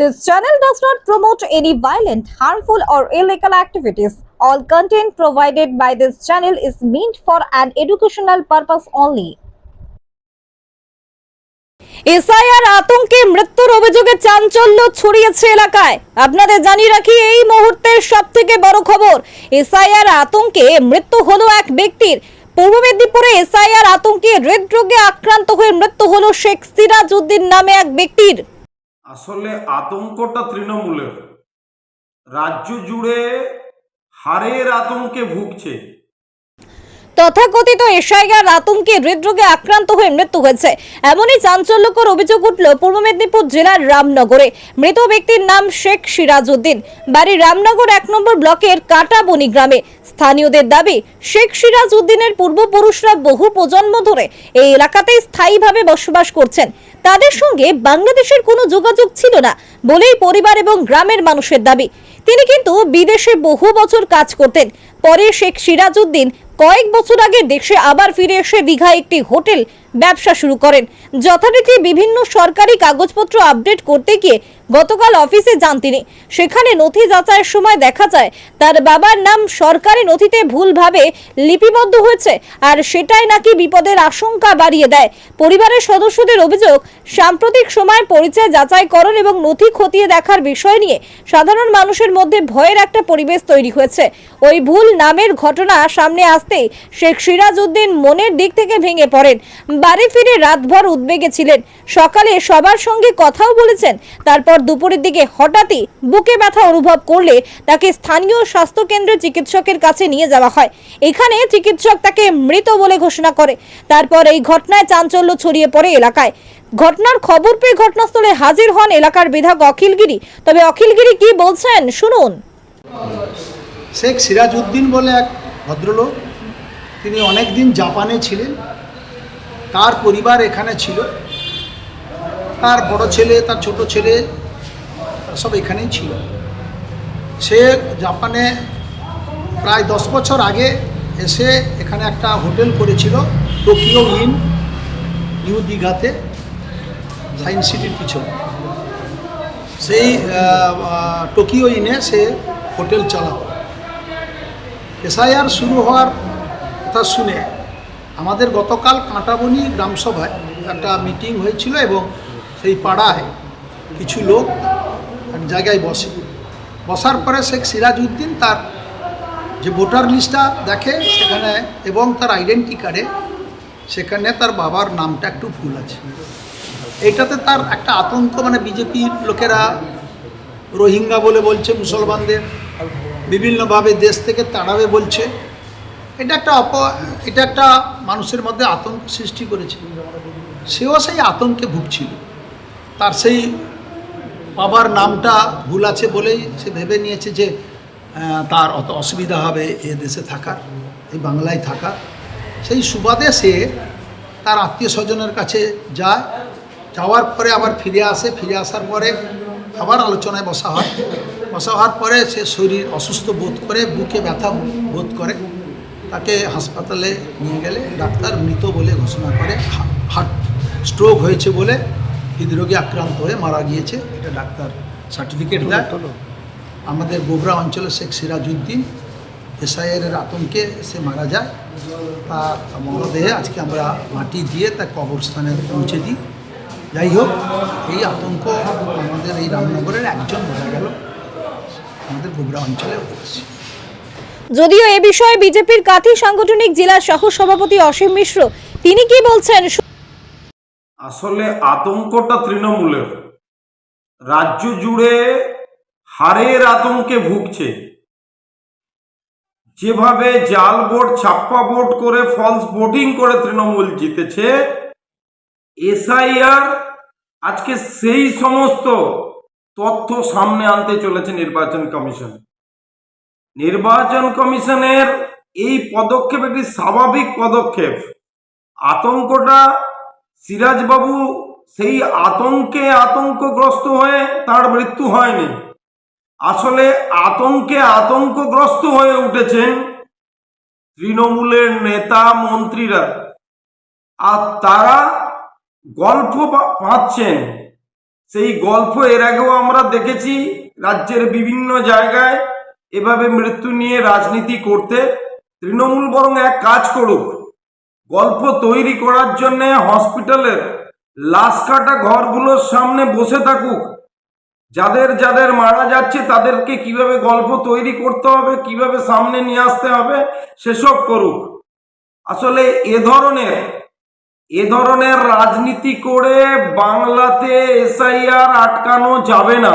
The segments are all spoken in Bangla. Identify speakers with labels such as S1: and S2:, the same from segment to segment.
S1: This channel does not promote any violent, harmful, or illegal activities. All content provided by this channel is meant for an educational purpose only. SIR আতঙ্কে মৃত্যুর অভিযোগে চাঞ্চল্য ছড়িয়েছে এলাকায় আপনাদের জানিয়ে রাখি এই মুহূর্তের সব থেকে বড় খবর এসআইআর আতঙ্কে মৃত্যু হলো এক ব্যক্তির পূর্ব মেদিনীপুরে এসআইআর আতঙ্কে হৃদরোগে আক্রান্ত হয়ে মৃত্যু হলো শেখ সিরাজ উদ্দিন নামে এক ব্যক্তির
S2: আসলে আতঙ্কটা তৃণমূলের। রাজ্য জুড়ে হারের আতঙ্কে ভুগছে।
S1: তথাকথিত এশাইয়ার আতঙ্কে হৃদরোগে আক্রান্ত হয়ে মৃত্যু হয়েছে। এমনই চাঞ্চল্যকর অভিযোগ উঠল পূর্ব মেদিনীপুর জেলার রামনগরে। মৃত ব্যক্তির নাম শেখ সিরাজউদ্দিন। বাড়ি রামনগর এক নম্বর ব্লকের কাটাবনি গ্রামে। স্থানীয়দের দাবি, শেখ সিরাজ উদ্দিনের পূর্বপুরুষরা বহু প্রজন্ম ধরে এই এলাকাতেই স্থায়ীভাবে বসবাস করছেন। তাদের সঙ্গে বাংলাদেশের কোনো যোগাযোগ ছিল না বলেই পরিবার এবং গ্রামের মানুষের দাবি। তিনি কিন্তু বিদেশে বহু বছর কাজ করতেন। পরে শেখ সিরাজউদ্দিন কয়েক বছর আগে দেশে আবার ফিরে এসে দীঘায় একটি হোটেল ব্যবসা শুরু করেন। যথারীতি বিভিন্ন সরকারি কাগজপত্র আপডেট করতে গিয়ে গতকাল অফিসে যান তিনি। সেখানে নথি যাচাইয়ের সময় দেখা যায়, তার বাবার নাম সরকারি নথিতে ভুলভাবে লিপিবদ্ধ হয়েছে আর সেটাই নাকি বিপদের আশঙ্কা বাড়িয়ে দেয়। পরিবারের সদস্যদের অভিযোগ, সাম্প্রতিক সময় পরিচয় যাচাইকরণ এবং নথি খতিয়ে দেখার বিষয় নিয়ে সাধারণ মানুষের মধ্যে ভয়ের একটা পরিবেশ তৈরি হয়েছে। ওই ভুল নামের ঘটনা সামনে আসতেই শেখ সিরাজ উদ্দিন মনের দিক থেকে ভেঙে পড়েন। বাড়ি ফিরে রাতভর উদ্বেগে ছিলেন। সকালে সবার সঙ্গে কথাও বলেছেন। তারপর দুপুরের দিকে হঠাৎই বুকে ব্যথা অনুভব করলে তাকে স্থানীয় স্বাস্থ্য কেন্দ্রে চিকিৎসকের কাছে নিয়ে যাওয়া হয়। এখানে চিকিৎসক তাকে মৃত বলে ঘোষণা করে। তারপর এই ঘটনায় চাঞ্চল্য ছড়িয়ে পড়ে এলাকায়। ঘটনার খবর পেয়ে ঘটনাস্থলে হাজির হন এলাকার বিধায়ক অখিলগিরি। তবে অখিলগিরি কি বলছেন? শুনুন।
S3: শেখ সিরাজউদ্দিন বলে এক ভদ্রলোক তিনি অনেক দিন জাপানে ছিলেন। তার পরিবার এখানে ছিল। তার বড় ছেলে, তার ছোট ছেলে সব এখানেই ছিল। সে জাপানে প্রায় দশ বছর আগে এসে এখানে একটা হোটেল করেছিল, টোকিও ইন নিউ দীঘাতে, সায়েন্স সিটির পিছনে। সেই টোকিও ইনে সে হোটেল চালাতো এসআইআর শুরু হওয়ার কথা শুনে আমাদের গতকাল কাঁটাবনি গ্রামসভায় একটা মিটিং হয়েছিল এবং সেই পাড়ায় কিছু লোক এক জায়গায় বসে। বসার পরে শেখ সিরাজউদ্দিন তার যে ভোটার লিস্টটা দেখে সেখানে এবং তার আইডেন্টি কার্ডে সেখানে তার বাবার নামটা একটু ভুল আছে। এইটাতে তার একটা আতঙ্ক মানে বিজেপির লোকেরা রোহিঙ্গা বলে বলছে, মুসলমানদের, বিভিন্নভাবে দেশ থেকে তাড়াবে বলছে। এটা একটা অপ, এটা একটা মানুষের মধ্যে আতঙ্ক সৃষ্টি করেছে। সেও সেই আতঙ্কে ভুগছিল। তার সেই বাবার নামটা ভুল আছে বলেই সে ভেবে নিয়েছে যে তার অত অসুবিধা হবে এ দেশে থাকার এই বাংলায় থাকার। সেই সুবাদে সে তার আত্মীয় স্বজনের কাছে যায়। যাওয়ার পরে আবার ফিরে আসে। ফিরে আসার পরে আবার আলোচনায় বসা হয়। বসা হওয়ার পরে সে শরীর অসুস্থ বোধ করে, বুকে ব্যথা বোধ করে। তাকে হাসপাতালে নিয়ে গেলে ডাক্তার মৃত বলে ঘোষণা করে হার্ট স্ট্রোক হয়েছে বলে হৃদরোগে আক্রান্ত হয়ে মারা গিয়েছে। এটা ডাক্তার সার্টিফিকেট দেয়। আমাদের গোবরা অঞ্চলে শেখ সিরাজউদ্দিন এসআইআর আতঙ্কে সে মারা যায়। তার মরদেহে আজকে আমরা মাটি দিয়ে তার কবরস্থানে পৌঁছে দিই। যাই হোক এই আতঙ্ক আমাদের এই রামনগরের একজন মারা গেল। আমাদের গোবরা অঞ্চলে অধিবাসী
S1: যদিও এ বিষয়ে বিজেপির কাথি সাংগঠনিক জেলা সহ সভাপতি অসীম মিশ্র, তিনি কি বলছেন?
S2: আসলে আতঙ্কটা তৃণমূলের। রাজ্য জুড়ে হারের আতঙ্কে ভুগছে। যেভাবে জাল ভোট ছাপ্পা ভোট করে ফলস ভোটিং করে তৃণমূল জিতেছে, এসআইআর আজকে সেই সমস্ত তথ্য সামনে আনতে চলেছে নির্বাচন কমিশন। নির্বাচন কমিশনের এই পদক্ষেপ একটি স্বাভাবিক পদক্ষেপ। আতঙ্কটা সিরাজবাবু সেই আতঙ্কে আতঙ্কগ্রস্ত হয়ে তার মৃত্যু হয়নি। আসলে আতঙ্কে আতঙ্কগ্রস্ত হয়ে উঠেছেন তৃণমূলের নেতা মন্ত্রীরা। আর তারা গল্প পাচ্ছেন। সেই গল্প এর আগেও আমরা দেখেছি, রাজ্যের বিভিন্ন জায়গায় এভাবে মৃত্যু নিয়ে রাজনীতি করতে তৃণমূল বরং এক কাজ করুক। গল্প তৈরি করার জন্যে হসপিটালের লাশ কাটা ঘরগুলোর সামনে বসে থাকুক। যাদের যাদের মারা যাচ্ছে তাদেরকে কীভাবে গল্প তৈরি করতে হবে, কীভাবে সামনে নিয়ে আসতে হবে, সেসব করুক। আসলে এ ধরনের এ ধরনের রাজনীতি করে বাংলাতে এসআইআর আটকানো যাবে না।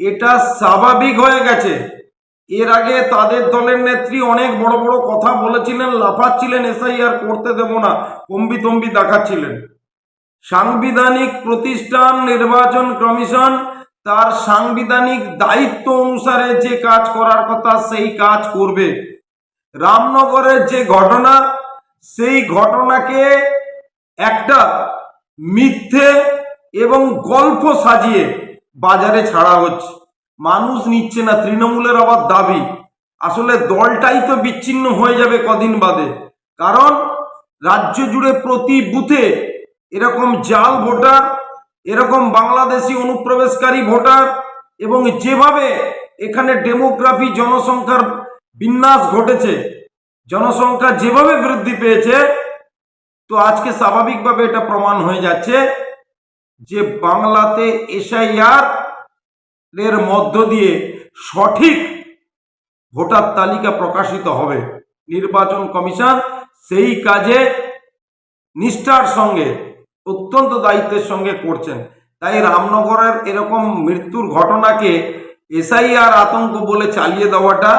S2: এটা স্বাভাবিক হয়ে গেছে। এর আগে তাদের দলের নেত্রী অনেক বড় বড় কথা বলেছিলেন, লাফাচ্ছিলেন, এসআইআর করতে দেব না, কম্বি তম্বি দেখাচ্ছিলেন। সাংবিধানিক প্রতিষ্ঠান নির্বাচন কমিশন তার সাংবিধানিক দায়িত্ব অনুসারে যে কাজ করার কথা সেই কাজ করবে। রামনগরের যে ঘটনা, সেই ঘটনাকে একটা মিথ্যে এবং গল্প সাজিয়ে বাজারে ছাড়া হচ্ছে। মানুষ নিচ্ছে না, তৃণমূলের আবার দাবি। আসলে দলটাই তো বিচ্ছিন্ন হয়ে যাবে কদিন বাদে। কারণ রাজ্য জুড়ে প্রতি বুথে এরকম জাল ভোটার, এরকম বাংলাদেশি অনুপ্রবেশকারী ভোটার এবং যেভাবে এখানে ডেমোগ্রাফি জনসংখ্যার বিন্যাস ঘটেছে, জনসংখ্যা যেভাবে বৃদ্ধি পেয়েছে, তো আজকে স্বাভাবিকভাবে এটা প্রমাণ হয়ে যাচ্ছে। যে বাংলাতে এসআইআর এর মধ্য দিয়ে সঠিক ভোটার তালিকা প্রকাশিত হবে, নির্বাচন কমিশন সেই কাজে নিষ্ঠার সঙ্গে, অত্যন্ত দায়িত্বের সঙ্গে করছেন। তাই রামনগরের এরকম মৃত্যুর ঘটনাকে এসআইআর আতঙ্ক বলে চালিয়ে দেওয়াটা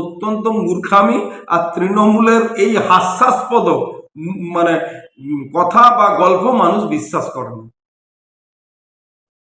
S2: অত্যন্ত মূর্খামি আর তৃণমূলের এই হাস্যাস্পদ মানে কথা বা গল্প মানুষ বিশ্বাস করে না।